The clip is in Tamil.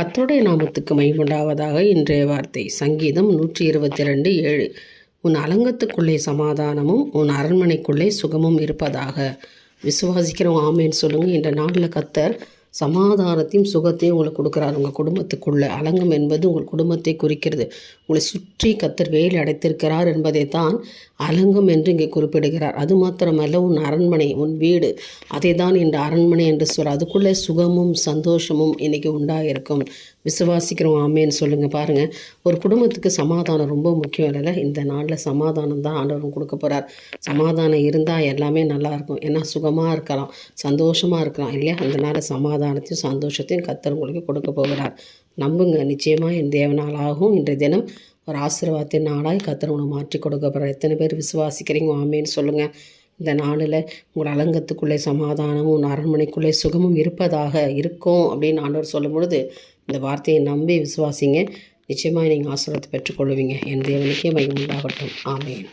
கத்தோடைய நாமத்துக்கு மைமுண்டாவதாக இன்றைய வார்த்தை. சங்கீதம் நூற்றி இருபத்தி ரெண்டு ஏழு. உன் அலங்கத்துக்குள்ளே சமாதானமும் உன் அரண்மனைக்குள்ளே சுகமும் இருப்பதாக. விசுவாசிக்கிறோம் ஆமேன்னு சொல்லுங்கள் இந்த நாளில் கத்தர் சமாதானத்தையும் சுகத்தையும் உங்களுக்கு கொடுக்குறாரு உங்கள் குடும்பத்துக்குள்ளே. அலங்கம் என்பது உங்கள் குடும்பத்தை குறிக்கிறது. உங்களை சுற்றி கத்தர் வேலை அடைத்திருக்கிறார் என்பதை தான் அலங்கம் என்று இங்கே குறிப்பிடுகிறார். அது மாத்திரமல்ல உன் அரண்மனை உன் வீடு அதை தான் இந்த அரண்மனை என்று சொல்கிறார் அதுக்குள்ளே சுகமும் சந்தோஷமும் இன்றைக்கி உண்டாகிருக்கும் விசுவாசிக்கிறோம் ஆமேன்னு சொல்லுங்கள் பாருங்கள் ஒரு குடும்பத்துக்கு சமாதானம் ரொம்ப முக்கியம் இல்லைல்ல? இந்த நாளில் சமாதானம் தான் ஆண்டவரும் கொடுக்க போகிறார் சமாதானம் இருந்தால் எல்லாமே நல்லாயிருக்கும் ஏன்னா சுகமாக இருக்கலாம் சந்தோஷமாக இருக்கலாம் இல்லையா? அந்த நாளில் சமாதானத்தையும் சந்தோஷத்தையும் கத்தர் உங்களுக்கு கொடுக்க போகிறார். நம்புங்க நிச்சயமாக என் தேவனாலாகவும் இன்றைய தினம் ஒரு ஆசீர்வாதத்தின் நாளாய் கத்தர் உங்களை மாற்றி கொடுக்க போகிறார் எத்தனை பேர் விசுவாசிக்கிறீங்க ஆமேன்னு சொல்லுங்கள் இந்த நாளில் உங்கள் அலங்கத்துக்குள்ளே சமாதானமும் அரண்மனைக்குள்ளே சுகமும் இருப்பதாக இருக்கும் அப்படின்னு ஆண்டவர் சொல்லும் பொழுது இந்த வார்த்தையை நம்பி விசுவாசிங்க. நிச்சயமாக நீங்கள் ஆசீர்வாதத்தை பெற்றுக்கொள்வீங்க என் தேவனுக்கே மையம் உண்டாகட்டும். ஆமேன்.